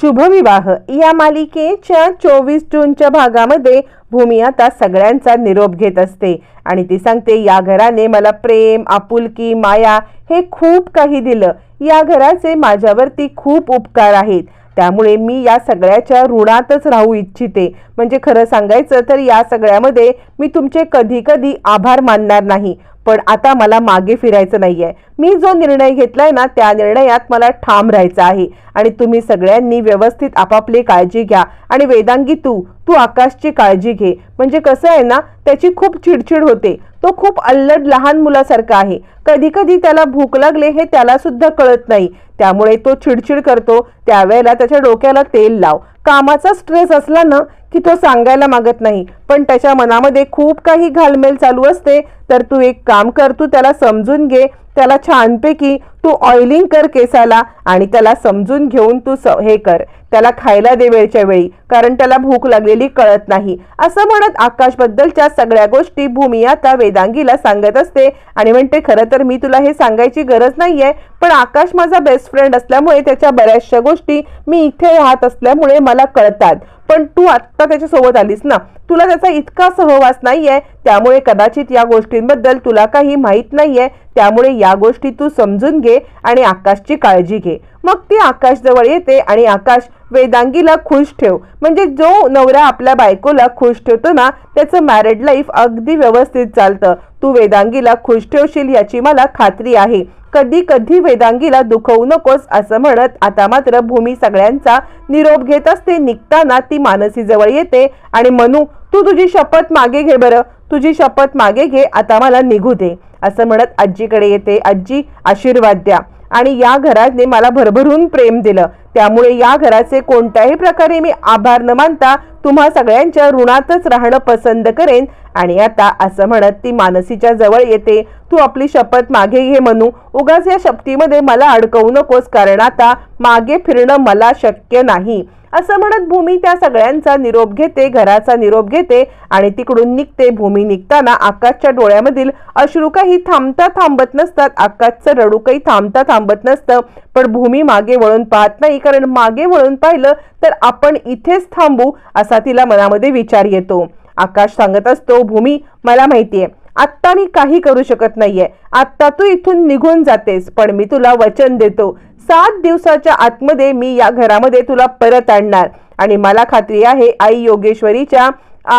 शुभविवाह. या मालिकेच्या चोवीस जूनच्या भागामध्ये भूमी आता सगळ्यांचा निरोप घेत असते. आणि ती सांगते या घराने मला प्रेम आपुलकी माया हे खूप काही दिलं. या घराचे माझ्यावरती खूप उपकार आहेत. त्यामुळे मी या सगळ्याच्या ऋणातच राहू इच्छिते. म्हणजे खरं सांगायचं तर या सगळ्यामध्ये मी तुमचे कधी कधी आभार मानणार नाही. पण आता मला मागे फिरायचं नाहीये. मी जो निर्णय घेतलाय ना त्या निर्णयात मला ठाम राहायचं आहे. आणि तुम्ही सगळ्यांनी व्यवस्थित आपापली काळजी घ्या. आणि वेदांगी तू तू आकाशची काळजी घे. म्हणजे कसं आहे ना त्याची खूप चिडचिड होते. तो खूप अल्लड लहान मुलासारखा आहे. कधी कधी त्याला भूक लागले हे त्याला सुद्धा कळत नाही. त्यामुळे तो चिडचिड करतो. त्यावेळेला त्याच्या डोक्याला तेल लाव. कामाचा स्ट्रेस असला ना की तो सांगायला मागत नाही. पण त्याच्या मनामध्ये खूप काही घालमेल चालू असते. तर तू एक काम कर तू त्याला समजून घे. त्याला छानपैकी तू ऑइलिंग कर केसाला आणि त्याला समजून घेऊन तू स हे कर. त्याला खायला दे वेळच्या वेळी कारण त्याला भूक लागलेली कळत नाही. असं म्हणत आकाशबद्दलच्या सगळ्या गोष्टी भूमी आता वेदांगीला सांगत असते आणि म्हणते खरं तर मी तुला हे सांगायची गरज नाहीये पण आकाश माझा बेस्ट फ्रेंड असल्यामुळे त्याच्या बऱ्याचशा गोष्टी मी इथे राहत असल्यामुळे मला कळतात. पण तू आत्ता त्याच्यासोबत आलीस ना तुला त्याचा इतका सहवास नाहीये त्यामुळे कदाचित या गोष्टींबद्दल तुला काही माहीत नाहीये त्यामुळे या गोष्टी तू समजून घे आणि आकाशची काळजी घे. मग ती आकाश जवळ येते आणि आकाश वेदांगीला खुश ठेव. म्हणजे जो नवरा आपल्या बायकोला खुश ठेवतो ना त्याचं मॅरिड लाईफ अगदी व्यवस्थित चालतं. तू वेदांगीला खुश ठेवशील याची मला खात्री आहे. कधी कधी वेदांगीला दुखवू नकोस असं म्हणत आता मात्र भूमी सगळ्यांचा निरोप घेत असते. निघताना ती मानसी जवळ येते आणि मनू तू तुझी शपथ मागे घे बरं. तुझी शपथ मागे घे. आता मला निघू दे. असं म्हणत आजीकडे येते आजी आशीर्वाद द्या. आणि या घराने मला भरभरून प्रेम दिलं. त्यामुळे या घराचे कोणत्याही प्रकारे मी आभार न मानता तुम्हा सगळ्यांच्या ऋणातच राहणं पसंत करेन. आणि आता असं म्हणत ती मानसीच्या जवळ येते. तू आपली शपथ मागे घे म्हणू उगाच या शपथीमध्ये मला अडकवू नकोस कारण आता मागे फिरणं मला शक्य नाही. असं म्हणत भूमी त्या सगळ्यांचा निरोप घेते घराचा निरोप घेते आणि तिकडून निघते. भूमी निघताना आकाशच्या डोळ्यामधील अश्रू काही थांबता थांबत नसतात. आकाशचं रडू काही थांबता थांबत नसतं. पण भूमी मागे वळून पाहत नाही. कारण मागे वळून पाहिलं तर आपण इथेच थांबू असा तिला मनामध्ये विचार येतो. आकाश सांगत असतो भूमी मला माहितीये आत्ता मी काही करू शकत नाहीये. आत्ता तू इथून निघून जातेस पण मी तुला वचन देतो. सात दिवसाच्या आतमध्ये मी या घरामध्ये तुला परत आणणार. आणि मला खात्री आहे आई योगेश्वरीच्या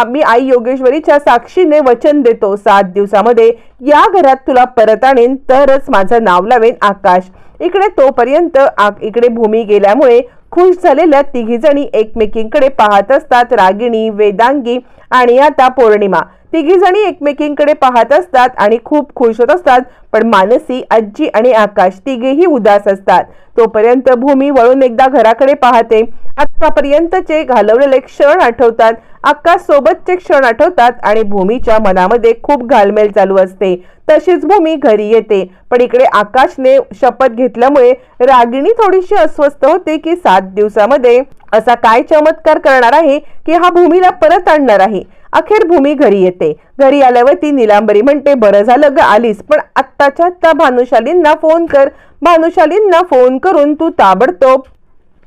मी आई योगेश्वरीच्या साक्षीने वचन देतो. सात दिवसामध्ये या घरात तुला परत आणेन तरच माझं नाव लावेन आकाश. इकडे तोपर्यंत आ- इकडे भूमी गेल्यामुळे खुश झालेल्या तिघी जणी एकमेकींकडे पाहत असतात. रागिणी वेदांगी आणि आता पौर्णिमा. तिघी जणी एकमेकींकडे पाहत असतात आणि खूप खुश होत असतात. पण मानसी आजी आणि आकाश तिघेही उदास असतात. तोपर्यंत भूमी वळून एकदा घराकडे पाहते. आतापर्यंतचे घालवलेले क्षण आठवतात. अक्का सोबतचे क्षण आठवतात आणि भूमीच्या मनामध्ये खूप घालमेल चालू असते. तशीच भूमी घरी येते. पण इकडे आकाशने शपथ घेतल्यामुळे रागिणी थोडीशी अस्वस्थ होते की सात दिवसामध्ये असा काय चमत्कार करणार आहे की हा भूमीला परत आणणार आहे? अखेर भूमी घरी येते. घरी आल्यावर ती निलांबरी म्हणते बरं झालं ग आलीस पण आत्ताच्या आत्ता भानुशालींना फोन कर. भानुशालींना फोन करून तू ताबडतोब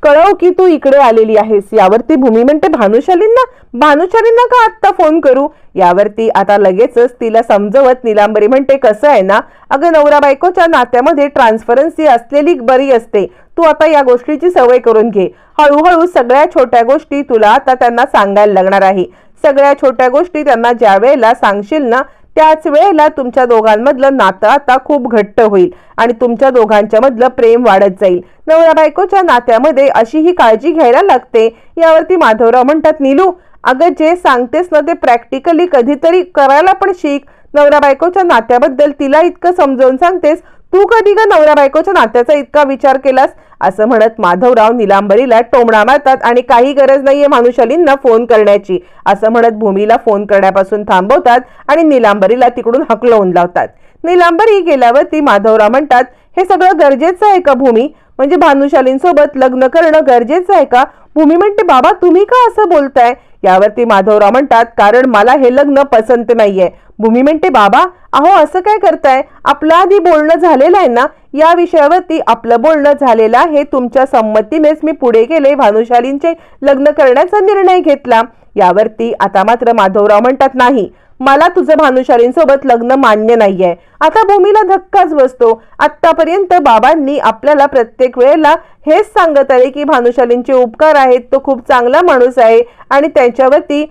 कळव की तू इकडे आलेली आहेस. यावरती भूमी म्हणते भानुशालींना भानुशालींना का आत्ता फोन करू? यावरती आता लगेचच तिला समजवत निलांबरी म्हणते कसं आहे ना? अगं नवरा बायकोच्या नात्यामध्ये ट्रान्सफरन्सी असलेली बरी असते. तू आता या गोष्टीची सवय करून घे. हळूहळू सगळ्या छोट्या गोष्टी तुला आता त्यांना सांगायला लागणार आहे. सगळ्या छोट्या गोष्टी त्यांना ज्या वेळेला सांगशील ना त्याच वेळेला तुमच्या दोघांमधलं नातं आता खूप घट्ट होईल आणि तुमच्या दोघांच्या मधलं प्रेम वाढत जाईल. नवरा बायकोच्या नात्यामध्ये अशी ही काळजी घ्यायला लागते यावरती माधवराव म्हणतात नीलू अगं जे सांगतेस ना ते प्रॅक्टिकली कधीतरी करायला पण शिक. नवरा बायकोच्या नात्याबद्दल तिला इतकं समजावून सांगतेस तू कधी का नवरा बायकोच्या नात्याचा इतका विचार केलास? असं म्हणत माधवराव निलांबरीला टोमणा मारतात आणि काही गरज नाहीये मानुशालींना फोन करण्याची. असं म्हणत भूमीला फोन करण्यापासून थांबवतात आणि निलांबरीला तिकडून हकलवून लावतात. निलांबरी गेल्यावर ती माधवराव म्हणतात हे सगळं गरजेचं आहे का भूमी? म्हणजे भानुशालींसोबत लग्न करणं गरजेचं आहे का? भूमी म्हणते बाबा तुम्ही का असं बोलताय? यावरती माधवराव म्हणतात कारण मला हे लग्न पसंत नाहीये. भूमी म्हणते बाबा अहो असं काय करताय? आपलं आधी बोलणं झालेलं आहे ना या विषयावरती आपलं बोलणं झालेलं आहे. तुमच्या संमतीनेच मी पुढे गेले भानुशालींचे लग्न करण्याचा निर्णय घेतला. यावरती आता मात्र माधवराव म्हणतात नाही. मला तुझं भानुशालींसोबत लग्न मान्य नाहीये. आता भूमीला धक्काच बसतो. आतापर्यंत बाबांनी आपल्याला प्रत्येक वेळेला हेच सांगत आले की भानुशालींचे उपकार आहेत तो खूप चांगला माणूस आहे आणि त्याच्यावरती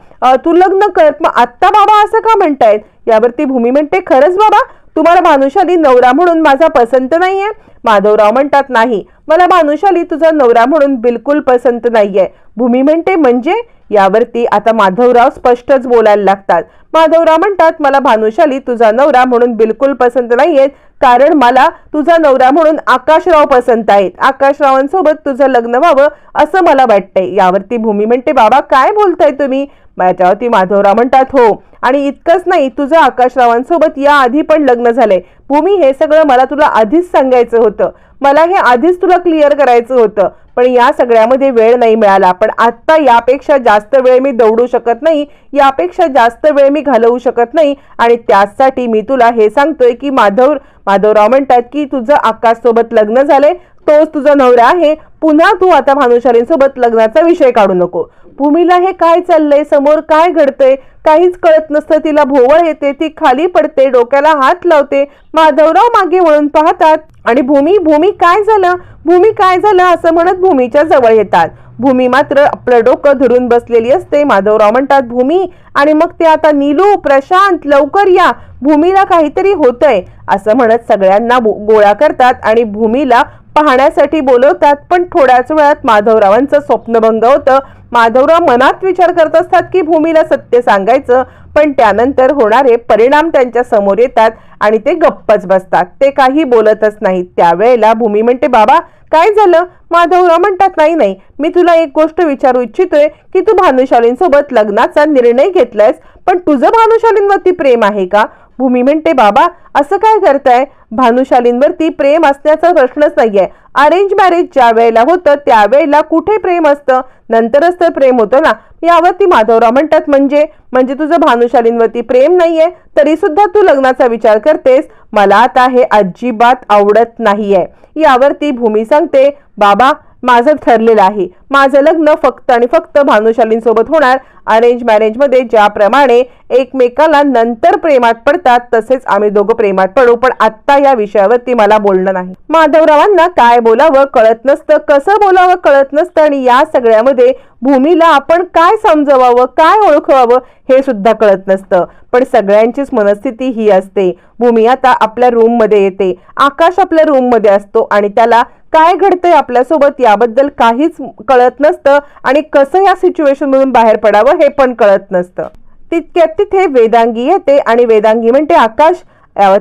तू लग्न कर. मग आत्ता बाबा असं का म्हणतायत? यावरती भूमी म्हणते खरंच बाबा तुम्हाला भानुशाली नवरा म्हणून माझा पसंत नाहीये? माधवराव म्हणतात नाही. मला भानुशाली तुझा नवरा म्हणून बिलकुल पसंत नाहीये. भूमी म्हणते म्हणजे? यावरती आता माधवराव स्पष्टच बोलायला लागतात. माधवराव म्हणतात मला भानुशाली तुझा नवरा म्हणून बिलकुल पसंत नाहीयेत. कारण मला तुझा नवरा म्हणून आकाशराव पसंत आहेत. आकाशरावांसोबत तुझं लग्न व्हावं असं मला वाटतंय. यावरती भूमी म्हणते बाबा काय बोलताय तुम्ही? याच्यावरती माधवराव म्हणतात हो आणि इतकंच नाही तुझं आकाशरावांसोबत या आधी पण लग्न झालंय. भूमी हे सगळं मला तुला आधीच सांगायचं होतं. मला हे आधीच तुला क्लिअर करायचं होतं. पण या सगळ्यामध्ये वेळ नाही मिळाला. पण आत्ता यापेक्षा जास्त वेळ मी दौडू शकत नाही यापेक्षा जास्त वेळ मी घालवू शकत नाही आणि त्यासाठी मी तुला हे सांगतोय की माधव माधवराव म्हणतात की तुझं आकाशसोबत लग्न झालंय तोच तुझा नवरा आहे. पुन्हा तू आता भानुशालींसोबत लग्नाचा विषय काढू नको. भूमीला हे काय चाललंय? समोर काय घडतंय? काहीच कळत नसतं. तिला भोवळ येते. ती खाली पडते. डोक्याला हात लावते. माधवराव मागे वळून पाहतात. आणि भूमी भूमी काय झालं? भूमी काय झालं असं म्हणत भूमीच्या जवळ येतात. भूमी मात्र आपलं डोकं धरून बसलेली असते. माधवराव म्हणतात भूमी आणि मग ते आता नीलू प्रशांत लवकर या. भूमीला काहीतरी होतंय असं म्हणत सगळ्यांना गोळा करतात. आणि भूमीला पाहण्यासाठी बोलवतात पण थोड्याच वेळात माधवरावांचं स्वप्नभंग होतं. माधवराव मनात विचार करत असतात की भूमीला सत्य सांगायचं पण त्यानंतर होणारे परिणाम त्यांच्यासमोर येतात आणि ते गप्पच बसतात. ते काही बोलतच नाहीत. त्यावेळेला भूमी म्हणते बाबा काय झालं? माधवराव म्हणतात नाही नाही. मी तुला एक गोष्ट विचारू इच्छितोय की तू भानुशालींसोबत लग्नाचा निर्णय घेतलायस पण तुझं भानुशालींवरती प्रेम आहे का? भूमी म्हणते बाबा असं काय करताय? भानुशालींवरती प्रेम असण्याचा प्रश्नच नाहीये. अरेंज मॅरेज ज्या वेळेला होतं त्यावेळेला कुठे प्रेम असतं? नंतरच तर प्रेम होतं ना. यावरती माधवराव म्हणतात म्हणजे? म्हणजे तुझं भानुशालींवरती प्रेम नाहीये? तरी सुद्धा तू लग्नाचा विचार करतेस? मला आता हे अजिबात आवडत नाहीये. यावरती भूमी सांगते बाबा माझं ठरलेलं आहे. माझं लग्न फक्त आणि फक्त भानुशालींसोबत होणार. अरेंज मॅरेजमध्ये ज्याप्रमाणे एकमेकाला नंतर प्रेमात पडतात तसेच आम्ही दोघं प्रेमात पडू पण आत्ता या विषयावरती मला बोलणं नाही. माधवरावांना काय बोलावं कळत नसतं कसं बोलावं कळत नसतं आणि या सगळ्यामध्ये भूमीला आपण काय समजवावं काय ओळखवावं हे सुद्धा कळत नसतं. पण सगळ्यांचीच मनस्थिती ही असते. भूमी आता आपल्या रूममध्ये येते. आकाश आपल्या रूममध्ये असतो आणि त्याला काय घडतंय आपल्यासोबत याबद्दल काहीच कळत नसतं. आणि कसं या सिच्युएशन मधून बाहेर पडावं हे पण कळत नसतं. तितक्यात तिथे वेदांगी येते आणि वेदांगी म्हणते आकाश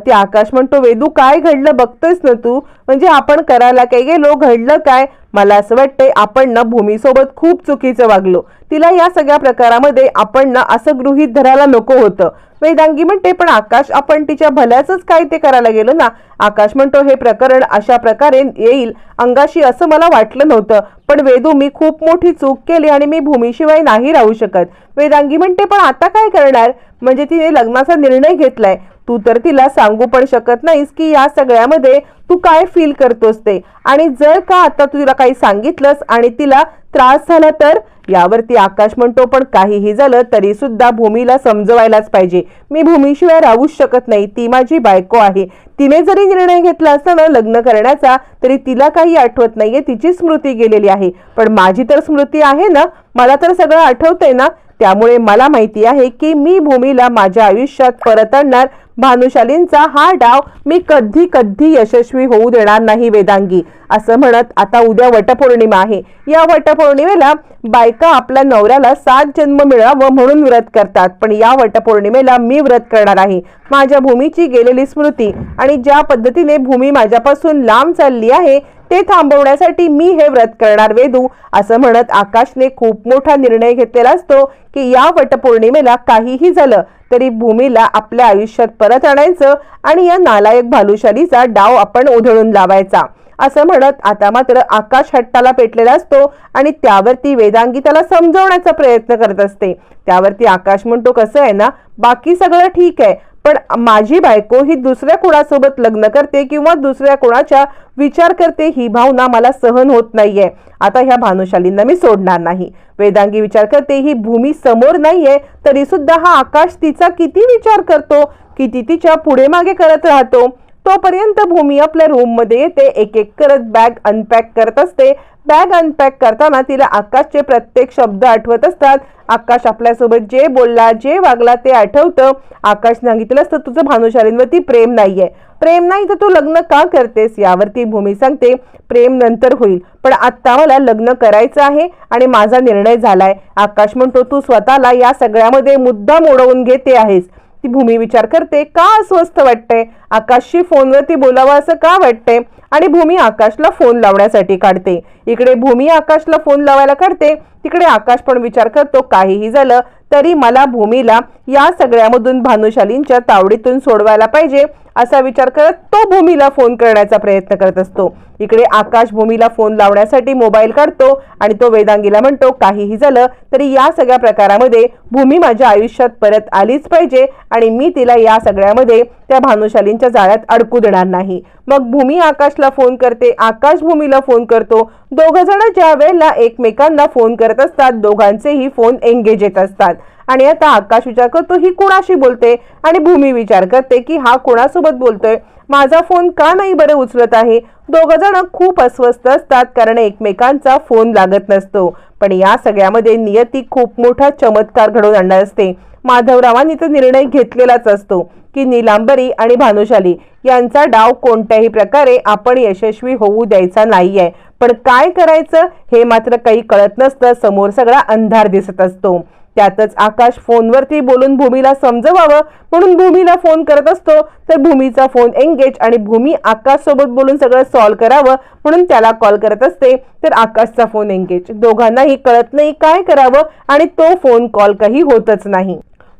ते आकाश म्हणतो वेदू काय घडलं बघतोयस ना तू? म्हणजे आपण करायला काय गेलो घडलं काय? मला असं वाटतंय आपण ना भूमीसोबत खूप चुकीचं वागलो. तिला या सगळ्या प्रकारामध्ये आपण ना असं गृहीत धरायला नको होतं. वेदांगी म्हणते पण आकाश आपण तिच्या भल्याचंच काय ते करायला गेलो ना? आकाश म्हणतो हे प्रकरण अशा प्रकारे येईल. अंगाशी असं मला वाटलं नव्हतं. पण वेदू मी खूप मोठी चूक केली आणि मी भूमीशिवाय नाही राहू शकत. वेदांगी म्हणते पण आता काय करणार? म्हणजे तिने लग्नाचा निर्णय घेतलाय. तू तर तिला सांगू पण शकत नाहीस की या सगळ्यामध्ये तू काय फील करतोस ते. आणि जर का आता तुला काही सांगितलंस आणि तिला त्रास झाला तर? यावरती आकाश म्हणतो पण काहीही झालं तरी सुद्धा भूमीला समजवायलाच पाहिजे. मी भूमीशिवाय राहूच शकत नाही. ती माझी बायको आहे. तिने जरी निर्णय घेतला असता ना लग्न करण्याचा तरी तिला काही आठवत नाहीये. तिची स्मृती गेलेली आहे. पण माझी तर स्मृती आहे ना? मला तर सगळं आठवतंय ना? त्यामुळे मला माहिती आहे की मी भूमीला माझ्या आयुष्यात परत आणणार भानुशालींचा हा डाव मी कधी कधी यशस्वी होऊ देणार नाही वेदांगी. असं म्हणत आता उद्या वटपौर्णिमा आहे. या वटपौर्णिमेला बायका आपल्या नवऱ्याला सात जन्म मिळावं म्हणून व्रत करतात. पण या वटपौर्णिमेला मी व्रत करणार आहे. माझ्या भूमीची गेलेली स्मृती आणि ज्या पद्धतीने भूमी माझ्यापासून लांब चालली आहे ते थांबवण्यासाठी मी हे व्रत करणार वेदू असं म्हणत आकाशने खूप मोठा निर्णय घेतलेला असतो की या वटपौर्णिमेला काहीही झालं तरी भूमीला आपल्या आयुष्यात परत आणायचं आणि या नालायक भालुशालीचा डाव आपण उधळून लावायचा. असं म्हणत आता मात्र आकाश हट्टाला पेटलेला असतो आणि त्यावरती वेदांगी त्याला समजवण्याचा प्रयत्न करत असते. त्यावरती आकाश म्हणतो कसं आहे ना? बाकी सगळं ठीक आहे. पण माझी बायको ही दुसऱ्या कोणासोबत लग्न करते किंवा दुसऱ्या कोणाच्या विचार करते ही भावना मला सहन होत नाहीये. आता ह्या भानुशालींना मी सोडणार नाही. वेदांगी विचार करते ही भूमी समोर नाहीये तरी सुद्धा हा आकाश तिचा किती विचार करतो किती तिच्या पुढे मागे करत राहतो. तोपर्यंत भूमी आपल्या रूममध्ये येते एक एक करत बॅग अनपॅक करत असते. बॅग अनपॅक करताना तिला आकाशचे प्रत्येक शब्द आठवत असतात. आकाश आपल्यासोबत जे बोलला जे वागला ते आठवतं. आकाश सांगितलं असतं तुझं भानुशालींवरती प्रेम नाहीये. प्रेम नाही तर तू लग्न का करतेस? यावरती भूमी सांगते. प्रेम नंतर होईल पण आत्ता मला लग्न करायचं आहे आणि माझा निर्णय झालाय. आकाश म्हणतो तू स्वतःला या सगळ्यामध्ये मुद्दा मोडवून घेते आहेस. ती भूमी विचार करते का अस्वस्थ वाटते? आकाशशी फोनवरती बोलावं असं का वाटते? आणि भूमी आकाशला फोन लावण्यासाठी काढते. इकडे भूमी आकाशला फोन लावायला काढते तिकडे आकाश पण विचार करतो काहीही झालं तरी मला भूमीला या सगळ्यामधून भानुशालींच्या तावडीतून सोडवायला पाहिजे. असा विचार करत तो भूमीला फोन करण्याचा प्रयत्न करत असतो. इकडे आकाश भूमीला फोन लावण्यासाठी मोबाईल काढतो आणि तो वेदांगीला म्हणतो काहीही झालं तरी या सगळ्या प्रकारामध्ये भूमी माझ्या आयुष्यात परत आलीच पाहिजे आणि मी तिला या सगळ्यामध्ये त्या भानुशालींच्या जाळ्यात अडकू देणार नाही. मग भूमी आकाशला फोन करते आकाश भूमीला फोन करतो. दोघ जण ज्या वेळेला एकमेकांना फोन करत असतात दोघांचेही फोन एंगेज येत असतात. आणि आता आकाश विचार करतो ही कुणाशी बोलते? आणि भूमी विचार करते की हा कोणासोबत बोलतोय? माझा फोन का नाही बरं उचलत आहे? दोघं जण खूप अस्वस्थ असतात कारण एकमेकांचा फोन लागत नसतो. पण या सगळ्यामध्ये नियती खूप मोठा चमत्कार घडवून आणणार असते. माधवरावांनी तर निर्णय घेतलेलाच असतो की निलांबरी आणि भानुशाली यांचा डाव कोणत्याही प्रकारे आपण यशस्वी होऊ द्यायचा नाही आहे पण काय करायचं हे मात्र काही कळत नसतं. समोर सगळा अंधार दिसत असतो. त्यातच आकाश फोनवरती बोलून भूमीला समजवावं. म्हणून भूमीला फोन करत असतो. तर भूमीचा फोन एंगेज आणि भूमी आकाश सोबत बोलून सगळं सॉल्व्ह करावं. म्हणून त्याला कॉल करत असते. तर आकाशचा फोन एंगेज दोघांनाही कळत नाही काय करावं. आणि तो फोन कॉल काही होतच नाही.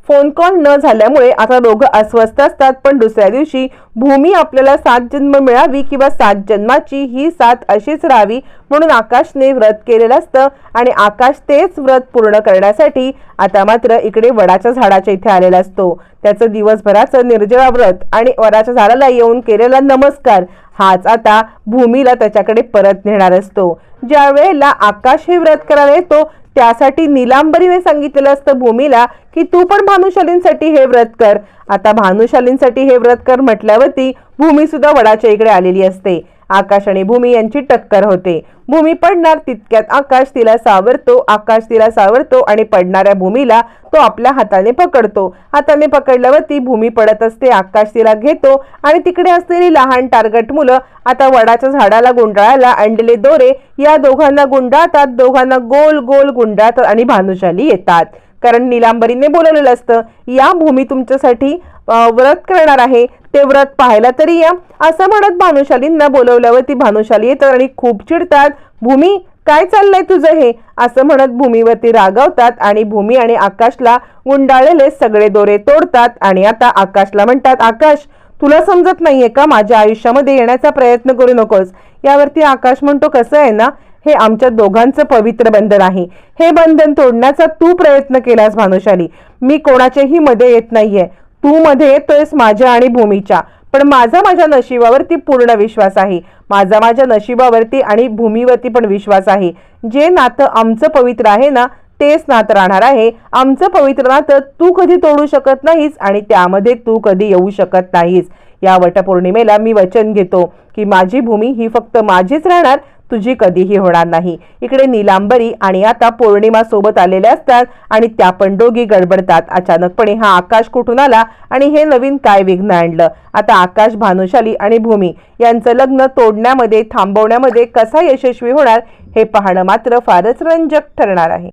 फोन कॉल न झाल्यामुळे आता दोघं अस्वस्थ असतात पण दुसऱ्या दिवशी भूमी आपल्याला सात जन्म मिळावी किंवा सात जन्माची ही साथ अशीच राहावी म्हणून आकाशने व्रत केलेलं असतं आणि आकाश तेच व्रत पूर्ण करण्यासाठी आता मात्र इकडे वडाच्या झाडाच्या इथे आलेला असतो. त्याचं दिवसभराचं निर्जळा व्रत आणि वडाच्या झाडाला येऊन केलेला नमस्कार हाच आता भूमीला त्याच्याकडे परत नेणार असतो. ज्या वेळेला आकाश हे व्रत करायला येतो त्यासाठी निलांबरीने सांगितलेलं असतं भूमीला की तू पण भानुशालींसाठी हे व्रत कर. आता भानुशालींसाठी हे व्रत कर म्हटल्यावरती भूमी सुद्धा वडाच्या इकडे आलेली असते. आकाश आणि भूमी यांची टक्कर होते. भूमी पडणार तितक्यात आकाश तिला सावरतो आकाश तिला सावरतो आणि पडणाऱ्या भूमीला तो आपल्या हाताने पकडतो. हाताने पकडल्यावरती भूमी पडत असते आकाश तिला घेतो आणि तिकडे असलेली लहान टार्गट मुलं आता वडाच्या झाडाला गुंडाळायला अंडले दोरे या दोघांना गुंडाळतात दोघांना गोल गोल गुंडाळतात आणि भानुशाली येतात. कारण निलांबरीने बोलवलेलं असतं या भूमी तुमच्यासाठी व्रत करणार आहे ते व्रत पाहायला तरी या. असं म्हणत भानुशालींना बोलवल्यावर ती भानुशाली येतात आणि खूप चिडतात. भूमी काय चाललंय तुझं हे? असं म्हणत भूमीवरती रागवतात आणि भूमी आणि आकाशला गुंडाळलेले सगळे दोरे तोडतात आणि आता आकाशला म्हणतात आकाश तुला समजत नाहीये का माझ्या आयुष्यामध्ये येण्याचा प्रयत्न करू नकोस? यावरती आकाश म्हणतो कसं आहे ना? हे आमच्या दोघांचं पवित्र बंधन आहे. हे बंधन तोडण्याचा तू प्रयत्न केलास भानुशाली. मी कोणाच्याही मध्ये येत नाहीये. तू मध्ये येतोयस माझ्या आणि भूमीच्या. पण माझा माझ्या नशिबावरती पूर्ण विश्वास आहे. माझा माझ्या नशिबावरती आणि भूमीवरती पण विश्वास आहे. जे नातं आमचं पवित्र आहे ना तेच नातं राहणार आहे. आमचं पवित्र नातं तू कधी तोडू शकत नाहीस आणि त्यामध्ये तू कधी येऊ शकत नाहीस. या वटपौर्णिमेला मी वचन घेतो की माझी भूमी ही फक्त माझीच राहणार तुझी कधीही होणार नाही. इकडे निलांबरी आणि आता पौर्णिमा सोबत आलेल्या असतात आणि त्या पण दोघी गडबडतात. अचानकपणे हा आकाश कुठून आला आणि हे नवीन काय विघ्न आणलं? आता आकाश भानुशाली आणि भूमी यांचं लग्न तोडण्यामध्ये थांबवण्यामध्ये कसा यशस्वी होणार हे पाहणं मात्र फारच रंजक ठरणार आहे.